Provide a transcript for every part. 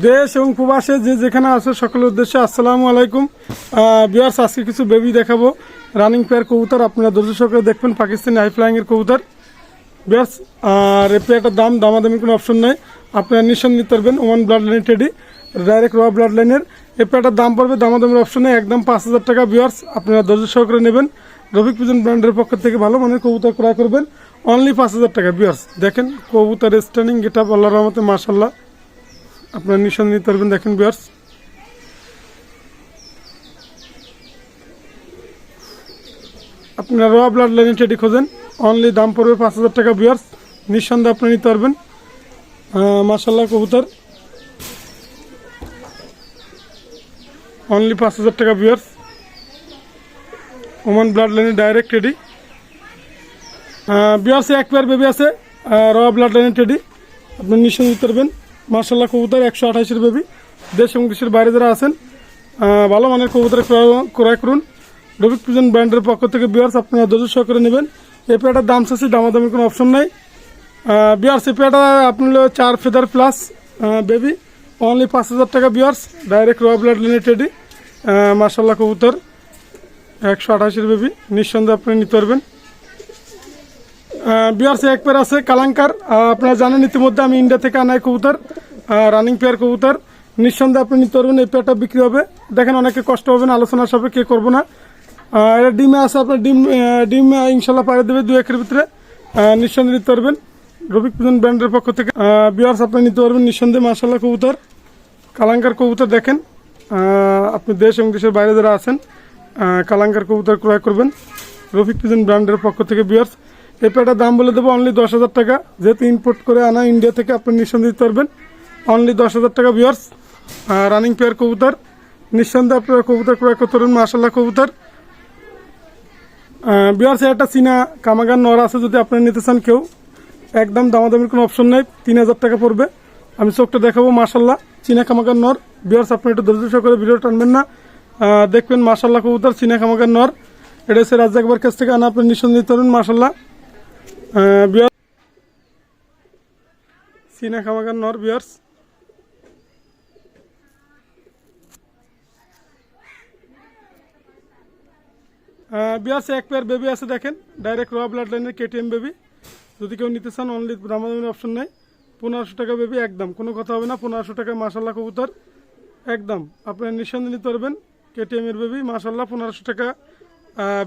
দেশ এবং প্রবাসে যে যেখানে আছে, সকলের উদ্দেশ্যে আসসালামু আলাইকুম। বিয়ার্স আজকে কিছু বেবি দেখাবো। রানিং পেয়ার কবুতর, আপনারা ধৈর্য সহকারে দেখবেন, পাকিস্তানি হাই ফ্লাইং এর কবুতর। বিয়ার্স আর এই পেয়ারটার দাম, দামাদামি কোনো অপশন নেই। আপনারা নিঃসন্দেহ নিতে পারবেন Oman blood line teddy direct র ব্লাড লাইনের এই পেয়ারটার দাম পড়বে, দামাদামির অপশনে একদম পাঁচ হাজার টাকা। বিয়ার্স আপনারা ধৈর্য সহকারে নেবেন। রফিক পিজন ব্র্যান্ডের পক্ষ থেকে ভালো মানের কবুতর ক্রয় করবেন। অনলি পাঁচ হাজার টাকা বিয়ার্স দেখেন কবুতর স্ট্যান্ডিং গেট আপ আল্লাহ রহমতে মাসাল্লাহ আপনার নিঃসন্দেহ নিতে পারবেন, দেখেন বিয়ার্স আপনারা র ব্লাড লাইনে টেডি খোঁজেন। অনলি দাম পড়বে পাঁচ হাজার টাকা বিয়ার্স নিঃসন্দেহে আপনি নিতে পারবেন। মাসাল্লাহ কবুতর। অনলি পাঁচ হাজার টাকা বিয়ার্স ওমান ব্লাড লাইনে ডাইরেক্ট টেডি বিয়ার্সে এক পেয়ার বেবি আছে। র ব্লাড লাইনে টেডি আপনি নিঃসন্দেহে পারবেন। মার্শাল্লাহ কবুতর একশো আঠাশের বেবি দেশ এবং দেশের বাইরে যারা আছেন ভালো মানের কবুতর ক্রয়- করুন। রবিক পিজন ব্র্যান্ডের পক্ষ থেকে বিয়ার্স আপনারা দোষ সহকারে নেবেন। এই পেয়ারটার দাম চাচ্ছি, দামাদামি কোনো অপশন নাই। বিয়ার্স এই পেয়ারটা আপনি হলো চার ফেদার প্লাস বেবি অনলি পাঁচ হাজার টাকা বিয়ার্স ডাইরেক্ট র ব্লাড লিমিটেডই মার্শাল্লাহ কবুতর একশো আঠাশের বেবি নিঃসন্দেহে আপনি নিতে পারবেন। বিয়ার্সে এক পেয়ার আছে, কালাঙ্কার। আপনারা জানেন ইতিমধ্যে আমি ইন্ডিয়া থেকে আনাই কবুতর রানিং পেয়ার কবুতর। নিঃসন্দেহে আপনি নিতে পারবেন, এই পেয়ারটা বিক্রি হবে। দেখেন অনেকে কষ্ট হবে না আলোচনা সবে কে করব না। এটা ডিমে আছে আপনার ডিম ডিম ইনশাল্লাহ পাড়ে দেবে দু একের ভিতরে। নিঃসন্দেহে নিতে পারবেন। রবিক পুজন ব্র্যান্ডের পক্ষ থেকে বিয়ার্স আপনি নিতে পারবেন নিঃসন্দেহে মার্শাল্লাহ কবুতর। কালাঙ্কার কবুতর দেখেন আপনি দেশ এবং দেশের বাইরে যারা আছেন কালাঙ্কার কবুতর ক্রয় করবেন। রফিক পিজন ব্র্যান্ডের পক্ষ থেকে বিয়ার্স এই পেটার দাম বলে দেবো অনলি দশ হাজার টাকা। যেহেতু ইম্পোর্ট করে আনা ইন্ডিয়া থেকে আপনি নিঃসন্দেহে দিতে পারবেন। অনলি দশ হাজার টাকা বিয়ার্স রানিং পেয়ার কবুতর। নিঃসন্দেহে আপনারা কবুতর ক্রয় করতে পারবেন মাসাল্লাহ কবুতর। বিয়ার্সে একটা চীনা কামাগান নর আছে, যদি আপনি নিতে চান কেউ, একদম দামাদামির কোনো অপশন নেই, তিন হাজার টাকা পড়বে। আমি চোখটা দেখাবো মাসাল্লাহ চীনা কামাগান নর। বিয়ার্স আপনি একটু ধৈর্য করে ভিডিও টানবেন না। দেখবেন মাসাল্লাহ কবুতর, চীনা কামাগান নর। এটা হচ্ছে রাজ্জাকবার কাছ থেকে আনা, আপনি নিঃসন্দেহ নিতে পারবেন বিয়ার চীনা কামাগান নর বিয়ার্স বিয়ার্স এক পেয়ার বেবি আছে দেখেন। ডাইরেক্ট র ব্লাড লাইনের কেটিএম বেবি যদি কেউ নিতে চান অনলি দামাদামির অপশন নেই। পনেরোশো টাকা বেবি একদম। কোনো কথা হবে না, পনেরোশো টাকা মাসাল্লাহ কবুতর। একদম। আপনার নিঃসন্দেহে নিতে পারবেন কেটিএম এর বেবি মাসাল্লাহ পনেরোশো টাকা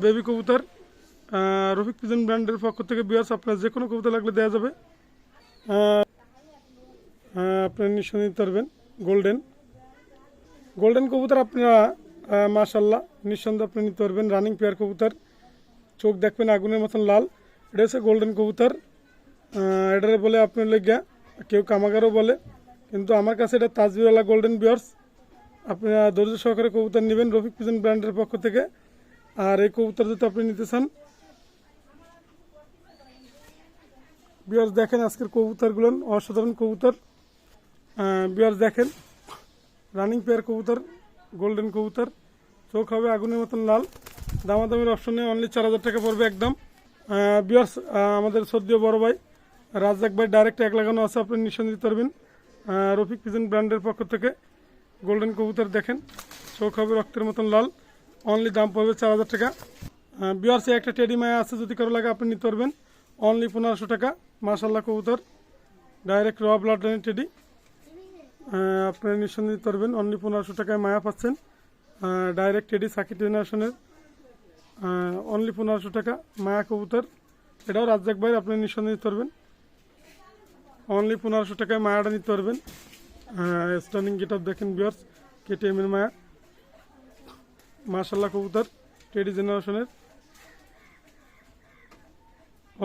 বেবি কবুতর। রফিক পিজন ব্র্যান্ডের পক্ষ থেকে বিয়ার্স আপনার যে কোনো কবিতা লাগলে দেওয়া যাবে। আপনার নিঃসন্দেহে নিতে পারবেন। গোল্ডেন গোল্ডেন কবুতর আপনারা মাশাল্লাহ নিঃসন্দেহে আপনি নিতে পারবেন। রানিং পেয়ার কবুতর। চোখ দেখবেন আগুনের মতন লাল। এটা হচ্ছে গোল্ডেন কবুতর। এটারে বলে আপনার লেগিয়া, কেউ কামাগারও বলে। কিন্তু আমার কাছে এটা তাজবিওয়ালা গোল্ডেন বিয়ার্স আপনারা ধৈর্য সহকারে কবুতর নেবেন রফিক পিজন ব্র্যান্ডের পক্ষ থেকে। আর এই কবুতর যদি আপনি নিতে চান বিয়ার্স দেখেন আজকের কবুতরগুলো, অসাধারণ কবুতর। বিয়ার্স দেখেন রানিং পেয়ার কবুতর গোল্ডেন কবুতর। চোখ হবে আগুনের মতন লাল। দামাদামের অপশনে অনলি চার হাজার টাকা পড়বে একদম। বিয়ার্স আমাদের সদ্য বড় ভাই, রাজ্জাক ভাই ডাইরেক্ট এক লাগানো আছে আপনি নিঃসন্দেহ পারবেন রফিক পিজন ব্র্যান্ডের পক্ষ থেকে গোল্ডেন কবুতর দেখেন। চোখ হবে রক্তের মতন লাল। অনলি দাম পড়বে চার হাজার টাকা। বিয়ার্সে, একটা টেডি মায়া আছে, যদি কারও লাগে আপনি নিতে পারবেন। অনলি পনেরোশো টাকা। মাসাল্লাহ কবুতর। ডাইরেক্ট র ব্লাড টেডি আপনারা নিঃসন্দেহ পারবেন। অনলি পনেরোশো টাকায় মায়া পাচ্ছেন। ডাইরেক্ট এডি সাকিব জেনারেশনের অনলি পনেরোশো টাকা। মায়া কবুতর। এটাও রাজ্জাক ভাই আপনি নিঃসন্দেহ পারবেন। অনলি পনেরোশো টাকায় মায়াটা নিতে পারবেন। স্টার্নিং গেট আপ দেখেন বিয়ার্স কেটিএম এর মায়া। মার্শাল্লাহ কবুতর। টেডি জেনারেশনের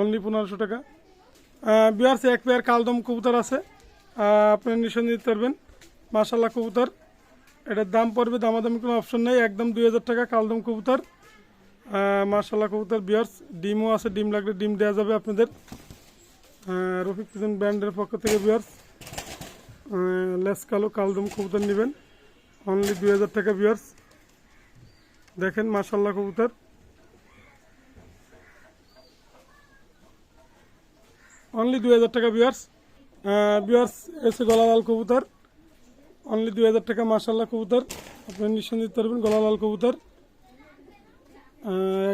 অনলি পনেরোশো টাকা। বিয়ার্সে এক পেয়ার কালদম কবুতর আছে। আপনি নিঃসন্দেহ দিতে পারবেন। মাসাল্লাহ কবুতর। এটার দাম পড়বে, দামাদামি কোনো অপশন নেই। একদম দুই হাজার টাকা কালদম কবুতর। মাসাল্লাহ কবুতর, বিয়ার্স। ডিমও আছে, ডিম লাগলে ডিম দেওয়া যাবে আপনাদের। রফিক পিজন ব্র্যান্ডের পক্ষ থেকে, বিয়ার্স। লেস কালো কালদম কবুতর নেবেন। অনলি দুই হাজার টাকা, বিয়ার্স। দেখেন মাসাল্লাহ কবুতর। অনলি দুই হাজার টাকা বিয়ার্স বিয়ার্স এসে গলালাল কবুতর। অনলি দুই হাজার টাকা মাসাল্লাহ কবুতর। আপনি নিঃসন্দেহ দিতে পারবেন গলা লাল কবুতর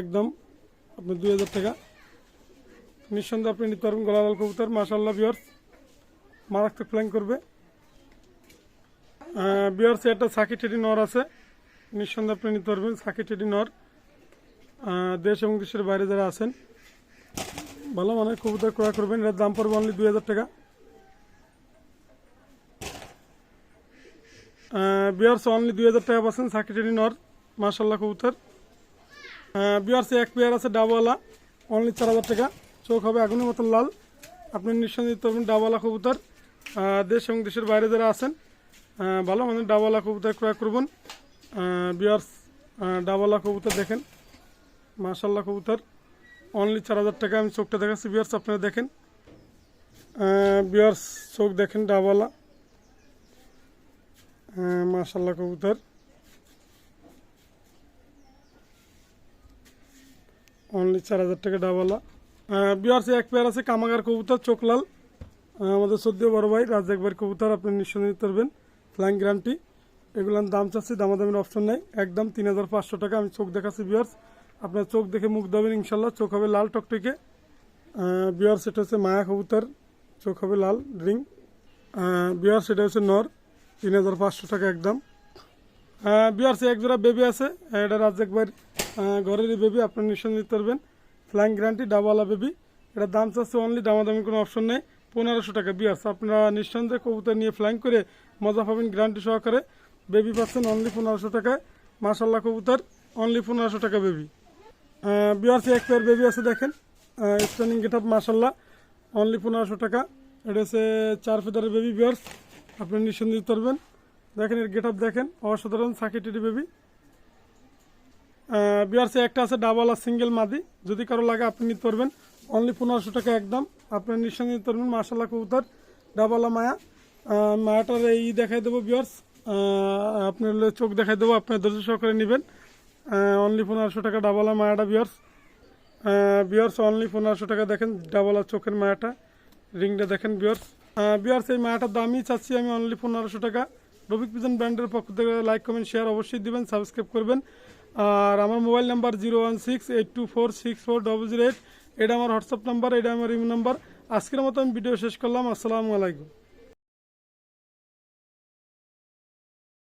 একদম, আপনি দুই হাজার টাকা। নিঃসন্দেহে আপনি নিতে পারবেন গলালাল কবুতর মাসাল্লাহ বিয়ার্স মারাত্মক ফ্ল্যাং করবে। বিয়ার্স একটা সাকি টেডি নর আছে। নিঃসন্দেহে আপনি নিতে পারবেন সাকি টেডি নর। দেশ এবং দেশের বাইরে যারা আছেন ভালো মানের কবুতর ক্রয় করবেন। এর দাম পড়বে অনলি দুই হাজার টাকা। বিয়ার্স অনলি দুই হাজার টাকা পাচ্ছেন সাকি টেডি নর মাসাল্লাহ কবুতর। বিয়ার্স এক পেয়ার আছে ডাবওয়ালা অনলি চার হাজার টাকা। চোখ হবে আগুনের মতন লাল। আপনি নিঃসন্দেহ দিতে পারবেন ডাবওয়ালা কবুতর। দেশ এবং দেশের বাইরে যারা আছেন ভালো মানে ডাবওয়ালা কবুতর ক্রয় করবেন। বিয়ার্স ডাবওয়ালা কবুতর দেখেন। মাশাল্লাহ কবুতর। অনলি চার হাজার টাকা আমি চোখটা দেখাচ্ছি। বিয়ার্স আপনারা দেখেন। বিয়ার্স চোখ দেখেন ডাবওয়ালা মাশাল্লাহ কবুতর। অনলি চার হাজার টাকা ডাবওয়ালা বিয়ার্স এক পেয়ার আছে, কামাগার কবুতর চোখলাল আমাদের সদ্য বড় ভাই, রাজ্জাক ভাইয়ের কবুতর, আপনি নিঃসন্দেহ নিতে পারবেন। ফ্লাইং গ্যারান্টি এগুলোর দাম চাচ্ছি, দামাদামির অপশন নেই। একদম তিন হাজার পাঁচশো টাকা আমি চোখ দেখাচ্ছি বিয়ার্স আপনার চোখ দেখে মুখ দেবেন ইনশাল্লাহ। চোখ হবে লাল টকটকে। বিয়ার্স এটা হচ্ছে মায়া কবুতর। চোখ হবে লাল, রিং। বিয়ার্স এটা হচ্ছে নর। তিন হাজার পাঁচশো টাকা একদম। বিয়ার্স এক জোড়া বেবি আছে। এটা রাজ্জাক ভাইয়ের ঘরেরই বেবি আপনি নিঃসন্দেহ নিতে পারবেন। ফ্লাইং গ্যারান্টি ডাবওয়ালা বেবি। এটা দাম চাচ্ছে অনলি দামাদামি কোনো অপশন নেই। পনেরোশো টাকা বিয়ার্স আপনারা নিঃসন্দেহে কবুতর নিয়ে ফ্লাইং করে মজা পাবেন গ্যারান্টি সহকারে। বেবি পাচ্ছেন অনলি পনেরোশো টাকায়। মাসাল্লাহ কবুতর অনলি পনেরোশো টাকা বেবি। বিয়ার্স এক পেয়ার বেবি আছে দেখেন। স্ট্যান্ডিং গেট আপ মাসাল্লাহ অনলি পনেরোশো টাকা। এটা হচ্ছে চার ফেদারের বেবি বিয়ার্স। আপনি নিঃসন্দেহ দিতে পারবেন। দেখেন এর গেট আপ দেখেন। অসাধারণ সাকিটিটি বেবি বিয়ার্সে একটা আছে ডাবল আর সিঙ্গেল মাদি। যদি কারও লাগে আপনি নিতে পারবেন। অনলি পনেরোশো টাকা একদম। আপনি নিঃসন্দেহে নিতে পারবেন মার্শাল্লাহ কবুতর। ডাবলা মায়া। মায়াটার এই দেখাই দেবো বিয়ার্স। আপনার চোখ দেখাই দেবো। আপনার ধৈর্য সহকারে নেবেন। অনলি পনেরোশো টাকা ডাবলা মায়াটা বিয়ার্স বিয়ার্স অনলি পনেরোশো টাকা দেখেন ডাবলা চোখের মায়াটা। রিংটা দেখেন বিয়ার্স বিয়ার্স এই মায়াটার দামই চাচ্ছি আমি অনলি পনেরোশো টাকা। রবিক পিজন ব্র্যান্ডের পক্ষ থেকে লাইক কমেন্ট শেয়ার অবশ্যই দিবেন সাবস্ক্রাইব করবেন। আর আমার mobile number zero one six eight two four six four double zero eight. এটা আমার হোয়াটসঅ্যাপ নাম্বার, এটা আমার ইমেল নাম্বার। আজকের মতো আমি ভিডিও শেষ করলাম, আসসালামু আলাইকুম।